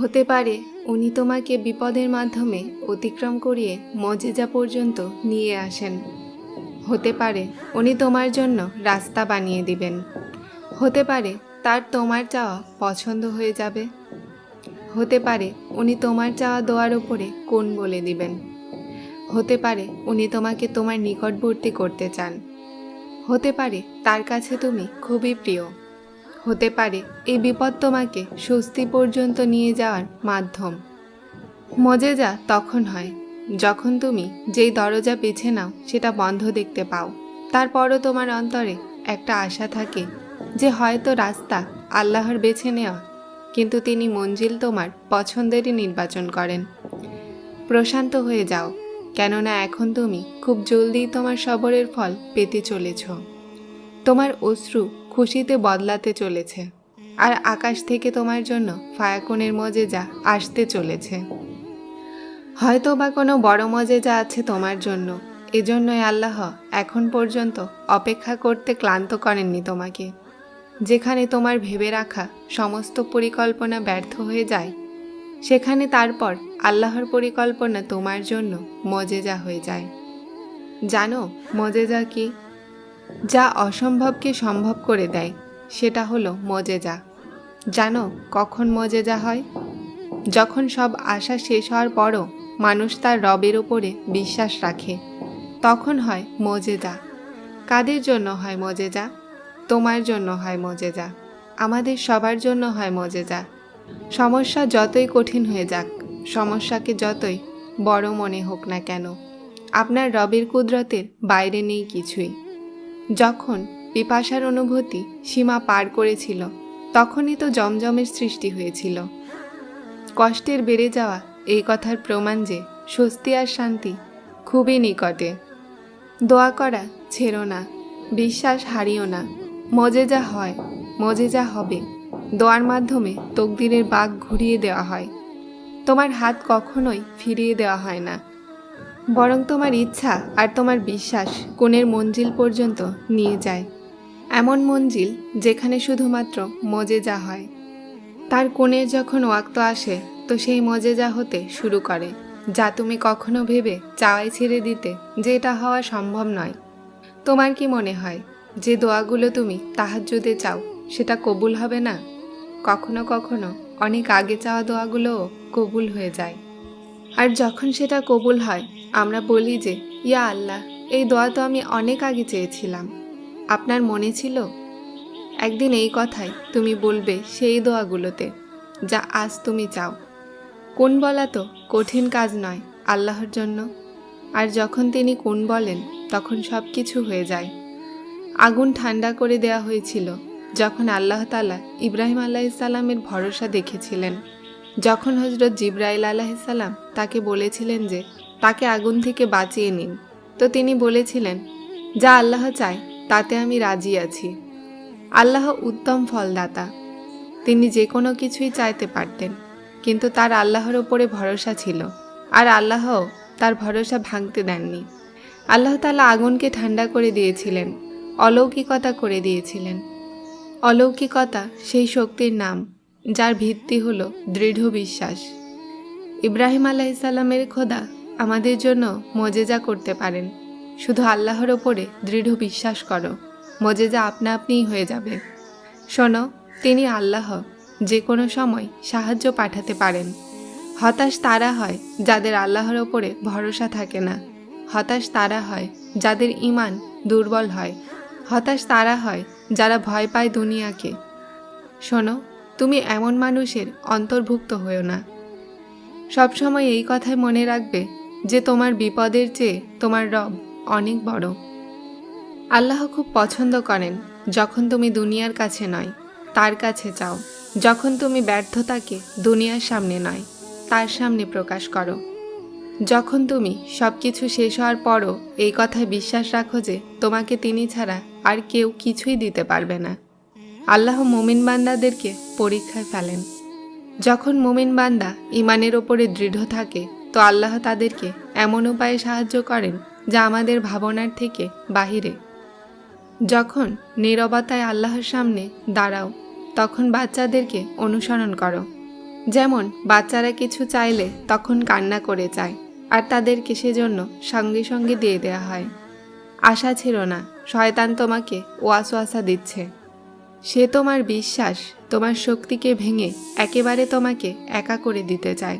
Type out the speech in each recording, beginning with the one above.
হতে পারে, উনি তোমাকে বিপদের মাধ্যমে অতিক্রম করিয়ে মজেজা পর্যন্ত নিয়ে আসেন। হতে পারে, উনি তোমার জন্য রাস্তা বানিয়ে দিবেন। হতে পারে, তার তোমার চাওয়া পছন্দ হয়ে যাবে। হতে পারে, উনি তোমার চাওয়া দোয়ার উপরে কোন বলে দিবেন। হতে পারে, উনি তোমাকে তোমার নিকটবর্তী করতে চান। হতে পারে, তার কাছে তুমি খুবই প্রিয়। হতে পারে। এই বিপদ তোমাকে স্বস্তি পর্যন্ত নিয়ে যাওয়ার মাধ্যম। মজেজা তখন হয়। যখন তুমি যেই দরজা বেছে নাও, সেটা বন্ধ দেখতে পাও। তারপরও তোমার অন্তরে একটা আশা থাকে যে হয়তো রাস্তা আল্লাহর বেছে নেওয়া, কিন্তু তিনি মঞ্জিল তোমার পছন্দেরই নির্বাচন করেন। প্রশান্ত হয়ে যাও, কেননা এখন তুমি খুব জলদি তোমার সবরের ফল পেতে চলেছ। তোমার অশ্রু খুশিতে বদলাতে চলেছে। আর আকাশ থেকে তোমার জন্য ফায়াকুনের মজেজা আসতে চলেছে। হয়তো বা কোনো বড় মজেজা আছে তোমার জন্য। এজন্যই আল্লাহ এখন পর্যন্ত অপেক্ষা করতে ক্লান্ত করেননি তোমাকে। যেখানে তোমার ভেবে রাখা সমস্ত পরিকল্পনা ব্যর্থ হয়ে যায়, সেখানে তারপর আল্লাহর পরিকল্পনা তোমার জন্য মজেজা হয়ে যায়। জানো মজেজা কি? যা অসম্ভবকে সম্ভব করে দেয়, সেটা হলো মজেজা। জানো কখন মজেজা হয়? যখন সব আশা শেষ হওয়ার পরও মানুষ তার রবের ওপরে বিশ্বাস রাখে, তখন হয় মজেজা। কাদের জন্য হয় মজেজা? তোমার জন্য হয় মজেজা। আমাদের সবার জন্য হয় মজেজা। সমস্যা যতই কঠিন হয়ে যাক, সমস্যাকে যতই বড় মনে হোক না কেন, আপনার রবের কুদরতের বাইরে নেই কিছুই। যখন পিপাসার অনুভূতি সীমা পার করেছিল, তখনই তো জমজমের সৃষ্টি হয়েছিল। কষ্টের বেড়ে যাওয়া এই কথার প্রমাণ যে স্বস্তি আর শান্তি খুবই নিকটে। দোয়া করা ছেড়ো না, বিশ্বাস হারিও না, মজে যা হয়, মজে যা হবে, দোয়ার মাধ্যমে তকদিরের বাঘ ঘুরিয়ে দেওয়া হয়। তোমার হাত কখনোই ফিরিয়ে দেওয়া হয় না। বরং তোমার ইচ্ছা আর তোমার বিশ্বাস কোণের মঞ্জিল পর্যন্ত নিয়ে যায়। এমন মঞ্জিল যেখানে শুধুমাত্র মজেজা হয়। তার কোণের যখন ওয়াক্ত আসে, তো সেই মজেজা হতে শুরু করে, যা তুমি কখনো ভেবে চাওয়াই ছেড়ে দিতে যে এটা হওয়া সম্ভব নয়। তোমার কি মনে হয় যে দোয়াগুলো তুমি তাহাজ্জুদে চাও, সেটা কবুল হবে না? কখনো কখনো অনেক আগে চাওয়া দোয়াগুলোও কবুল হয়ে যায়। আর যখন সেটা কবুল হয়, আমরা বলি যে, ইয়া আল্লাহ, এই দোয়া তো আমি অনেক আগে চেয়েছিলাম। আপনার মনে ছিল? একদিন এই কথাই তুমি বলবে সেই দোয়াগুলোতে, যা আজ তুমি চাও। কোন বলা তো কঠিন কাজ নয় আল্লাহর জন্য। আর যখন তিনি কোন বলেন, তখন সব কিছু হয়ে যায়। আগুন ঠান্ডা করে দেয়া হয়েছিল, যখন আল্লাহ তালা ইব্রাহিম আলাইসাল্লামের ভরসা দেখেছিলেন। যখন হজরত জিব্রাইল আলাহিসাল্লাম তাকে বলেছিলেন যে, তাকে আগুন থেকে বাঁচিয়ে নিন, তো তিনি বলেছিলেন, যা আল্লাহ চায়, তাতে আমি রাজি আছি। আল্লাহ উত্তম ফলদাতা। তিনি যে কোনো কিছুই চাইতে পারতেন, কিন্তু তার আল্লাহর ওপরে ভরসা ছিল, আর আল্লাহ তার ভরসা ভাঙতে দেননি। আল্লাহ তালা আগুনকে ঠান্ডা করে দিয়েছিলেন, অলৌকিকতা করে দিয়েছিলেন। অলৌকিকতা সেই শক্তির নাম। যার ভিত্তি হলো দৃঢ় বিশ্বাস। ইব্রাহিম আলাইসাল্লামের খোদা আমাদের জন্য মজেজা করতে পারেন। শুধু আল্লাহর ওপরে দৃঢ় বিশ্বাস করো, মজেজা আপনা আপনিই হয়ে যাবে। শোনো, তিনি আল্লাহ, যে কোনো সময় সাহায্য পাঠাতে পারেন। হতাশ তারা হয় যাদের আল্লাহর ওপরে ভরসা থাকে না। হতাশ তারা হয় যাদের ইমান দুর্বল হয়। হতাশ তারা হয় যারা ভয় পায় দুনিয়াকে। শোনো তুমি এমন মানুষের অন্তর্ভুক্ত হও না। সবসময় এই কথাই মনে রাখবে যে তোমার বিপদের চেয়ে তোমার রব অনেক বড়। আল্লাহ খুব পছন্দ করেন যখন তুমি দুনিয়ার কাছে নয়, তার কাছে চাও। যখন তুমি ব্যর্থতাকে দুনিয়ার সামনে নয়, তার সামনে প্রকাশ করো। যখন তুমি সব কিছু শেষ হওয়ার পরও এই কথায় বিশ্বাস রাখো যে তোমাকে তিনি ছাড়া আর কেউ কিছুই দিতে পারবে না। আল্লাহ মুমিন বান্দাদেরকে পরীক্ষায় ফেলেন। যখন মুমিন বান্দা ইমানের ওপরে দৃঢ় থাকে, তো আল্লাহ তাদেরকে এমন উপায়ে সাহায্য করেন যা আমাদের ভাবনার থেকে বাহিরে। যখন নীরবতায় আল্লাহর সামনে দাঁড়াও, তখন বাচ্চাদেরকে অনুসরণ করো। যেমন বাচ্চারা কিছু চাইলে তখন কান্না করে চায় আর তাদেরকে সেজন্য সঙ্গে সঙ্গে দিয়ে দেওয়া হয়। আশা ছিল না, শয়তান তোমাকে ওয়াসওয়াসা দিচ্ছে। সে তোমার বিশ্বাস, তোমার শক্তিকে ভেঙে একেবারে তোমাকে একা করে দিতে চায়।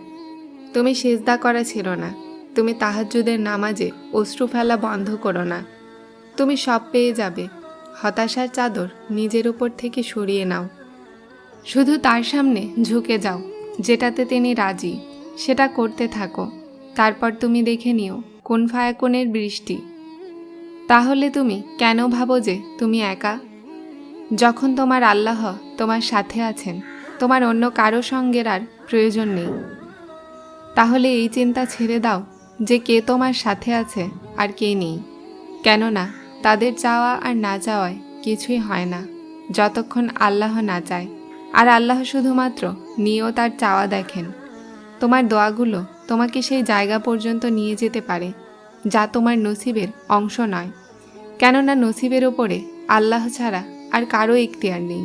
তুমি সেজদা করা ছিল না। তুমি তাহাজ্জুদের নামাজে অশ্রু ফেলা বন্ধ করো না। তুমি সব পেয়ে যাবে। হতাশার চাদর নিজের উপর থেকে সরিয়ে নাও। শুধু তার সামনে ঝুঁকে যাও, যেটাতে তিনি রাজি, সেটা করতে থাকো। তারপর তুমি দেখে নিও কোন ফায়াকোনের বৃষ্টি। তাহলে তুমি কেন ভাবো যে তুমি একা? যখন তোমার আল্লাহ তোমার সাথে আছেন, তোমার অন্য কারও সঙ্গের আর প্রয়োজন নেই। তাহলে এই চিন্তা ছেড়ে দাও যে কে তোমার সাথে আছে আর কে নেই। কেননা তাদের চাওয়া আর না চাওয়ায় কিছুই হয় না, যতক্ষণ আল্লাহ না চায়। আর আল্লাহ শুধুমাত্র নিয়েও তার চাওয়া দেখেন। তোমার দোয়াগুলো তোমাকে সেই জায়গা পর্যন্ত নিয়ে যেতে পারে, যা তোমার নসিবের অংশ নয়। কেননা নসিবের ওপরে আল্লাহ ছাড়া আর কারও ইখতিয়ার নেই।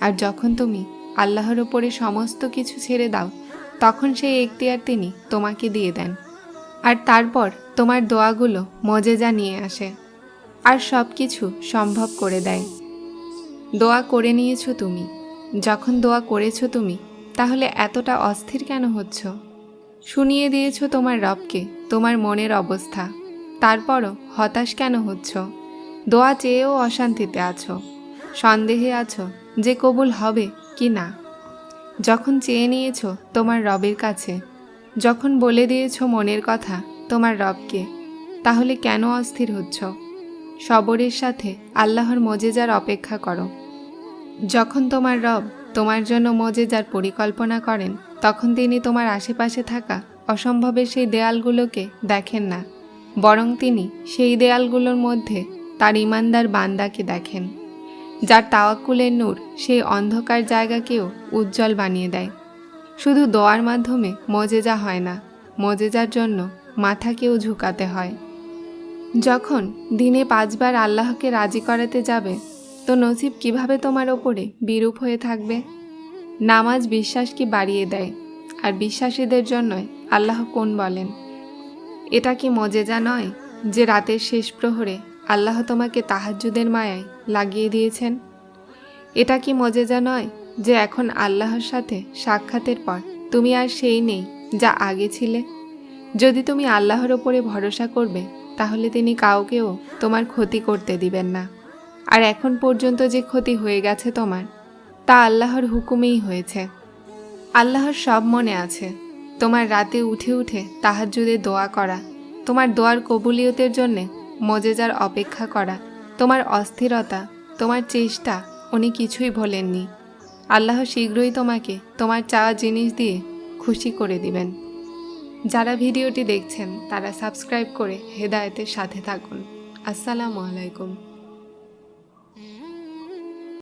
আর যখন তুমি আল্লাহর ওপরে সমস্ত কিছু ছেড়ে দাও, তখন সেই এখতিয়ার তিনি তোমাকে দিয়ে দেন। আর তারপর তোমার দোয়াগুলো মজেজা নিয়ে আসে আর সব কিছু সম্ভব করে দেয়। দোয়া করে নিয়েছো তুমি। যখন দোয়া করেছ তুমি, তাহলে এতটা অস্থির কেন হচ্ছ? শুনিয়ে দিয়েছ তোমার রবকে, তোমার মনের অবস্থা। তারপরও হতাশ কেন হচ্ছ? দোয়া চেয়েও অশান্তিতে আছো। সন্দেহে আছো যে কবুল হবে কি না? যখন চেয়ে নিয়েছো তোমার রবের কাছে, যখন বলে দিয়েছ মনের কথা তোমার রবকে, তাহলে কেন অস্থির হচ্ছ? সবরের সাথে আল্লাহর মজেজার অপেক্ষা করো। যখন তোমার রব তোমার জন্য মজেজার পরিকল্পনা করেন, তখন তিনি তোমার আশেপাশে থাকা অসম্ভবের সেই দেয়ালগুলোকে দেখেন না, বরং তিনি সেই দেয়ালগুলোর মধ্যে তার ইমানদার বান্দাকে দেখেন। যার তাওয়াক্কুলের নূর সেই অন্ধকার জায়গাকেও উজ্জ্বল বানিয়ে দেয়। শুধু দোয়ার মাধ্যমে মজেজা হয় না, মজেজার জন্য মাথাকেও ঝুঁকাতে হয়। যখন দিনে পাঁচবার আল্লাহকে রাজি করাতে যাবে, তো নসিব কীভাবে তোমার ওপরে বিরূপ হয়ে থাকবে? নামাজ বিশ্বাস কি বাড়িয়ে দেয়, আর বিশ্বাসীদের জন্যই আল্লাহ কোন বলেন? এটা কি মজেজা নয় যে রাতের শেষ প্রহরে আল্লাহ তোমাকে তাহাজ্জুদের মায়ায় লাগিয়ে দিয়েছেন। এটা কি মজেজা নয় যে এখন আল্লাহর সাথে সাক্ষাতের পর তুমি আর সেই নেই যা আগে ছিলে? যদি তুমি আল্লাহর ওপরে ভরসা করবে, তাহলে তিনি কাউকেও তোমার ক্ষতি করতে দিবেন না। আর এখন পর্যন্ত যে ক্ষতি হয়ে গেছে তোমার, তা আল্লাহর হুকুমেই হয়েছে। আল্লাহর সব মনে আছে। তোমার রাতে উঠে উঠে তাহাজ্জুদে দোয়া করা, তোমার দোয়ার কবুলিয়তের জন্যে মজেজার অপেক্ষা করা। তোমার অস্থিরতা, তোমার চেষ্টা, উনি কিছুই ভোলেননি। আল্লাহ শীঘ্রই তোমাকে, তোমার চাওয়া জিনিস দিয়ে খুশি করে দিবেন। যারা ভিডিওটি দেখছেন, তারা সাবস্ক্রাইব করে হেদায়েতের সাথে থাকুন। আসসালামু আলাইকুম।